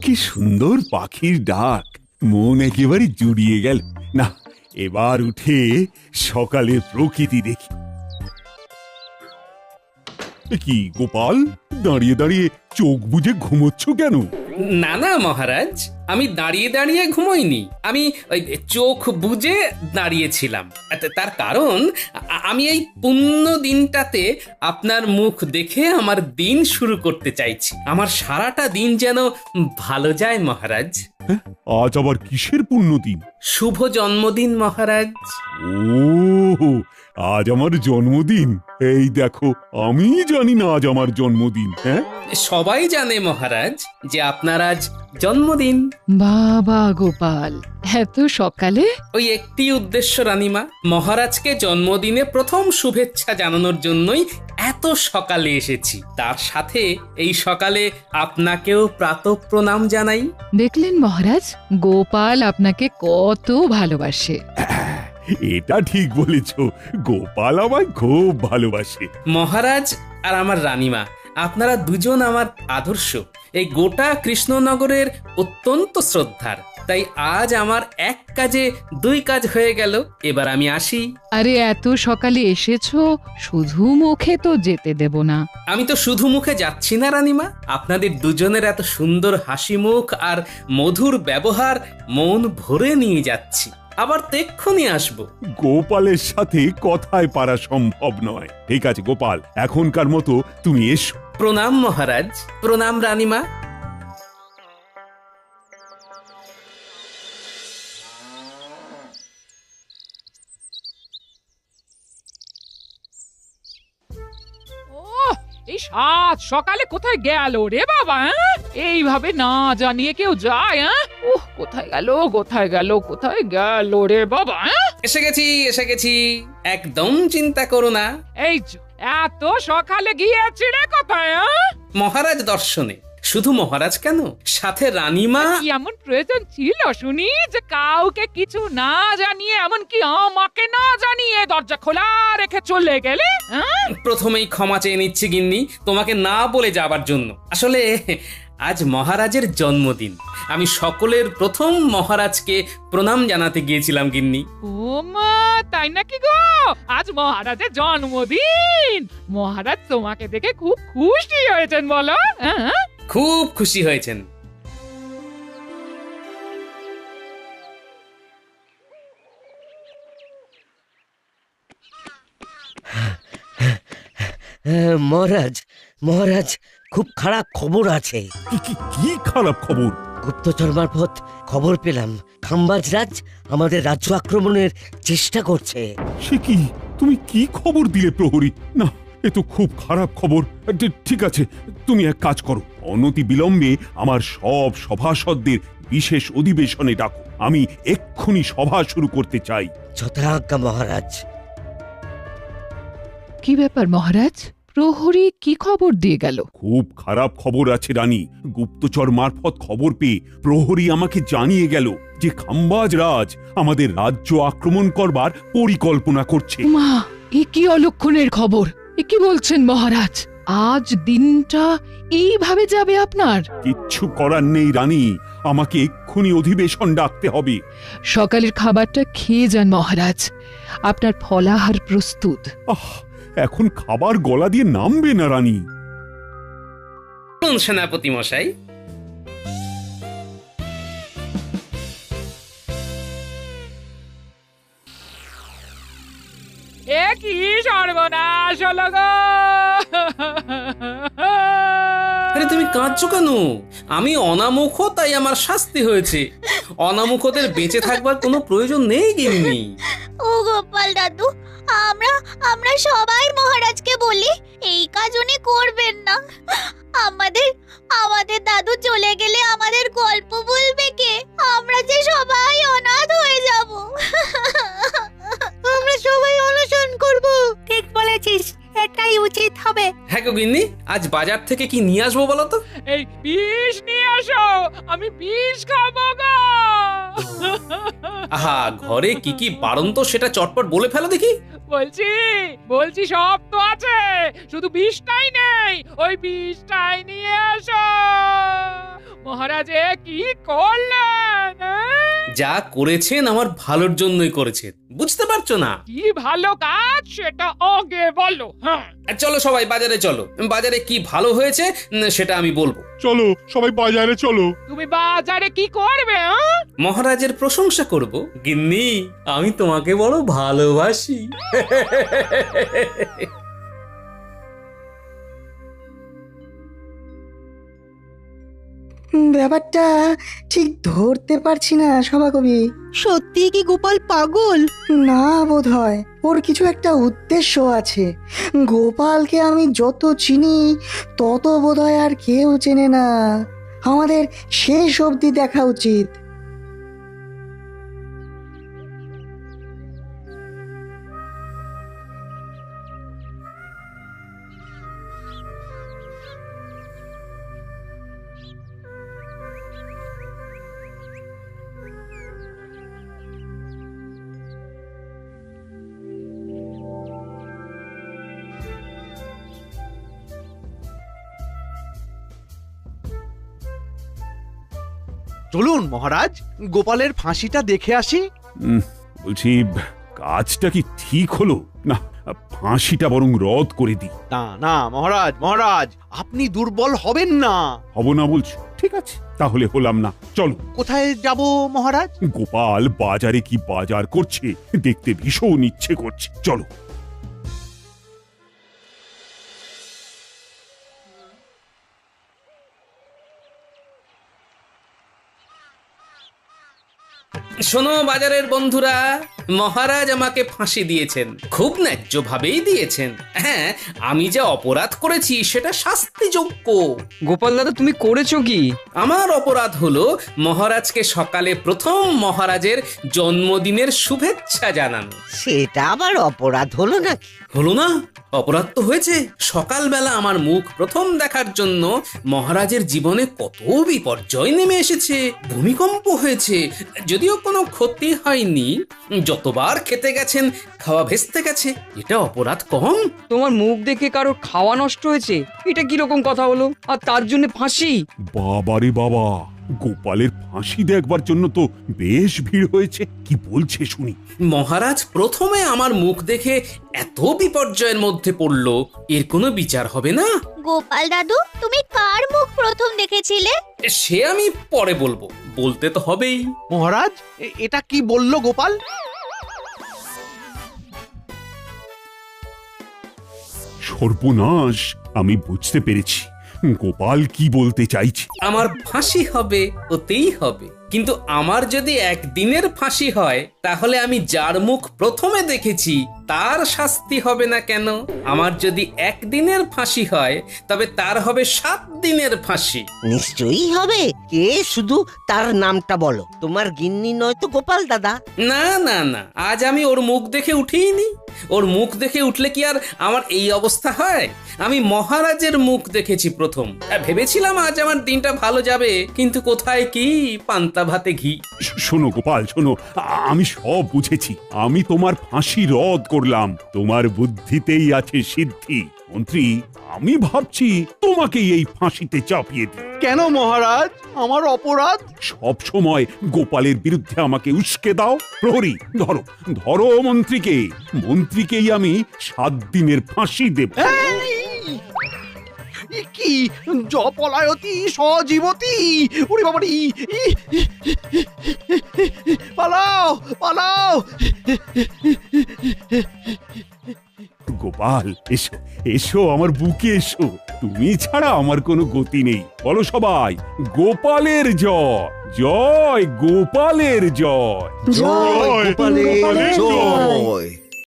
কি সুন্দর পাখির ডাক। মন একেবারে জুড়িয়ে গেল। না, এবার উঠে সকালে প্রকৃতি দেখি। কি, গোপাল? দাঁড়িয়ে দাঁড়িয়ে চোখ বুঝে ঘুমোচ্ছ কেন? না না মহারাজ আমি দাঁড়িয়ে দাঁড়িয়ে ঘুমোইনি। আমি ওই চোখ বুজে দাঁড়িয়েছিলাম। তার কারণ আমি এই পুণ্য দিনটাতে আপনার মুখ দেখে আমার দিন শুরু করতে চাইছি। আমার সারাটা দিন যেন ভালো যায় মহারাজ। হ্যাঁ? আজ আবার কিসের পুণ্যদিন শুভ জন্মদিন মহারাজ। ও আজ আমার জন্মদিন। এই দেখো আমি জানি না আজ আমার জন্মদিন হ্যাঁ? সবাই জানে মহারাজ যে আপনার আজ জন্মদিন। বাবা গোপাল এত সকালে? ওই একটি উদ্দেশ্য রানীমা মহারাজকে জন্মদিনে প্রথম শুভেচ্ছা জানানোর জন্যই এত সকালে এসেছি। তার সাথে এই সকালে আপনাকেও প্রাত প্রণাম জানাই। দেখলেন মহারাজ গোপাল আপনাকে কত ভালোবাসে। এটা ঠিক বলেছ গোপাল আমায় খুব ভালোবাসে। মহারাজ আর আমার রানীমা আপনারা দুজন আমার আদর্শ। এই গোটা কৃষ্ণনগরের অত্যন্ত শ্রদ্ধার। তাই আজ আমার এক কাজে দুই কাজ হয়ে গেল। এবার আমি আসি। আরে এত সকালে এসেছ শুধু মুখে তো যেতে দেব না। আমি তো শুধু মুখে যাচ্ছি না রানীমা। আপনাদের দুজনের এত সুন্দর হাসি মুখ আর মধুর ব্যবহার মন ভরে নিয়ে যাচ্ছি। আবার তেক্ষুনি আসব। গোপালের সাথে কথায় পারা সম্ভব নয়। ঠিক আছে গোপাল এখনকার মতো তুমি এসো। প্রণাম মহারাজ প্রণাম রানীমা। সাত সকালে কোথায় গেল রে বাবা হ্যাঁ? এইভাবে না জানিয়ে কেউ যায় হ্যাঁ উহ কোথায় গেল কোথায় গেল কোথায় গেল রে বাবা হ্যাঁ? এসে গেছি এসে গেছি একদম চিন্তা করো না এই এত সকালে গিয়েছি রে কোথায়? মহারাজ দর্শনে শুধু মহারাজ কেন? সাথে রানীমা? কি এমন প্রয়োজন ছিল শুনি যে কাউকে কিছু না জানিয়ে এমনকি আমাকে না জানিয়ে দরজা খোলা রেখে চলে গেলে? হ্যাঁ? প্রথমেই ক্ষমা চেয়ে নিচ্ছি গিন্নি তোমাকে না বলে যাবার জন্য। আসলে আজ মহারাজের জন্মদিন। আমি সকলের প্রথম মহারাজকে প্রণাম জানাতে গিয়েছিলাম গিন্নি। ও মা তাই নাকি গো? আজ মহারাজের জন্মদিন। মহারাজ তোমাকে দেখে খুব খুশি হয়েছেন বলো। হ্যাঁ? খুব খুশি হয়েছেন। হ্যাঁ, মহারাজ মহারাজ খুব খারাপ খবর আছে। কি কি কি খারাপ খবর? গুপ্তচর মারফত খবর পেলাম। খাম্বাজ রাজ আমাদের রাজ্য আক্রমণের চেষ্টা করছে। সে কি? তুমি কি খবর দিলে প্রহরী? না এ তো খুব খারাপ খবর। ঠিক আছে তুমি এক কাজ করো। অনতি বিলম্বে আমার সব সভাসদদের বিশেষ অধিবেশনে ডাকো। আমি এক্ষুনি সভা শুরু করতে চাই। যথাজ্ঞা মহারাজ। কি ব্যাপার মহারাজ? প্রহরী কি খবর দিয়ে গেল? খুব খারাপ খবর আছে রানী। গুপ্তচর মারফত খবর পেয়ে প্রহরী আমাকে জানিয়ে গেল যে খাম্বাজ রাজ আমাদের রাজ্য আক্রমণ করবার পরিকল্পনা করছে। মা এ কি অলক্ষণের খবর? এ কি বলছেন মহারাজ? আজ দিনটা এইভাবে যাবে আপনার? কিচ্ছু করার নেই রানী। আমাকে এক্ষুনি অধিবেশন ডাকতে হবে। সকালের খাবারটা খেয়ে যান মহারাজ। আপনার ফলাহার প্রস্তুত। আহ এখন খাবার গলা দিয়ে নামবে না রানী। সেনাপতি মশাই। কি সর্বনাশ হলো গো? আরে তুমি কাঁদছো কেন? আমি অনামুখ তাই আমার শাস্তি হয়েছে। অনামুখদের বেঁচে থাকবার কোনো প্রয়োজন নেই গিন্নি। ও গোপাল দাদু আমরা আমরা সবাই মহারাজকে বলি এই কাজ উনি করবেন না। আমাদের আমাদের দাদু চলে গেলে আমাদের গল্প বলবে কে? আমরা যে সবাই অনাথ এটাই উচিত হবে। হ্যাঁ গো গিন্নি আজ বাজার থেকে কি নিয়ে আসব বলো তো? এই বিষ নিয়ে আসো আমি বিষ খাব গো। আহা ঘরে কি কি বারণ তো সেটা চটপট বলে ফেলো দেখি। বলছি বলছি সব তো আছে শুধু বিষটাই নেই ওই বিষটাই নিয়ে এসো মহারাজে কি করলেন? যা করেছেন আমার ভালোর জন্যই করেছেন। বুঝতে পারছ না? কি ভালো কাজ সেটা আগে বলো হ্যাঁ। আর চলো সবাই বাজারে চলো। বাজারে কি ভালো হয়েছে উম, সেটা আমি বলব। চলো সবাই বাজারে চলো। তুমি বাজারে কি করবে হ্যাঁ? মহারাজের প্রশংসা করব। গিন্নি আমি তোমাকে বড় ভালোবাসি। ব্যাপারটা ঠিক ধরতে পারছি না সভাকবি। সত্যি কি গোপাল পাগল? না বোধ হয় ওর কিছু একটা উদ্দেশ্য আছে। গোপালকে আমি যত চিনি তত বোধ হয় আর কেউ চেনে না। আমাদের শেষ অবধি দেখা উচিত। চলুন মহারাজ গোপালের ফাঁসিটা দেখে আসি। উম, বলছি কাজটা কি ঠিক হলো? না ফাঁসিটা বরং রদ করে দিই। না না মহারাজ মহারাজ আপনি দুর্বল হবেন না। হব না বলছো। ঠিক আছে তাহলে হলাম না। চলো কোথায় যাব মহারাজ? গোপাল বাজারে কি বাজার করছে দেখতে ভীষণ ইচ্ছে করছে। চলো। শোনো বাজারের বন্ধুরা মহারাজ আমাকে ফাঁসি দিয়েছেন খুব ন্যায্য ভাবেই দিয়েছেন। হ্যাঁ আমি যে অপরাধ করেছি সেটা শাস্তিযোগ্য। গোপাল দাদা তুমি করেছ কি? আমার অপরাধ হলো মহারাজকে সকালে প্রথম মহারাজের জন্মদিনের শুভেচ্ছা জানানো। সেটা আবার অপরাধ হলো নাকি? হলো না অপরাধ তো হয়েছে। সকালবেলা আমার মুখ প্রথম দেখার জন্য মহারাজের জীবনে কত বিপর্যয় নেমে এসেছে ভূমিকম্প হয়েছে যদিও কোনো ক্ষতি হয়নি। যতবার খেতে গেছেন খাওয়া ভেস্তে গেছে এটা অপরাধ কম? তোমার মুখ দেখে কারোর খাওয়া নষ্ট হয়েছে এটা কীরকম কথা হলো? আর তার জন্য ফাঁসি? বাবারে বাবা গোপালের ফাঁসি দেখবার জন্য তো বেশ ভিড় হয়েছে কি বলছে শুনি। মহারাজ প্রথমে আমার মুখ দেখে এত বিপর্যয়ের মধ্যে পড়ল এর কোনো বিচার হবে না? গোপাল দাদু তুমি কার মুখ প্রথম দেখেছিলে? সে আমি পরে বলব বলতে তো হবেই। মহারাজ এটা কি বলল গোপাল? সর্বনাশ আমি বুঝতে পেরেছি। গোপাল কি বলতে চাইছে? আমার ফাঁসি হবে ওতেই হবে। কিন্তু আমার যদি একদিনের ফাঁসি হয় তাহলে আমি যার মুখ প্রথমে দেখেছি তার শাস্তি হবে না কেন? আমার যদি একদিনের ফাঁসি হয় তবে তার হবে সাত দিনের ফাঁসি। নিশ্চয়ই হবে। কে শুধু তার নামটা বলো? তোমার গিন্নি নয় তো গোপাল দাদা। না না না আজ আমি ওর মুখ দেখে উঠিনি ওর মুখ দেখে উঠলে কি আর আমার এই অবস্থা হয়? আমি মহারাজের মুখ দেখেছি প্রথম। ভেবেছিলাম আজ আমার দিনটা ভালো যাবে, কিন্তু কোথায় কি পান্তা ভাতে ঘি। শোনো গোপাল, শোনো আমি সব বুঝেছি। আমি তোমার ফাঁসি রদ করলাম। তোমার বুদ্ধিতেই আছে সিদ্ধি। মন্ত্রী আমি ভাবছি তোমাকেই এই ফাঁসিতে চাপিয়ে দিই। কেন মহারাজ? আমার অপরাধ? সব সময় গোপালের বিরুদ্ধে আমাকে উস্কে দাও। প্রহরী ধরো ধরো মন্ত্রীকে। মন্ত্রীকেই আমি সাত দিনের ফাঁসি দেব। কি? জপলায়তি সজীবতি? পালাও পালাও। গোপাল এসো। এসো আমার বুকে এসো তুমি ছাড়া আমার কোনো গতি নেই বলো সবাই গোপালের জয় জয় গোপালের জয় জয় গোপালের। জয়।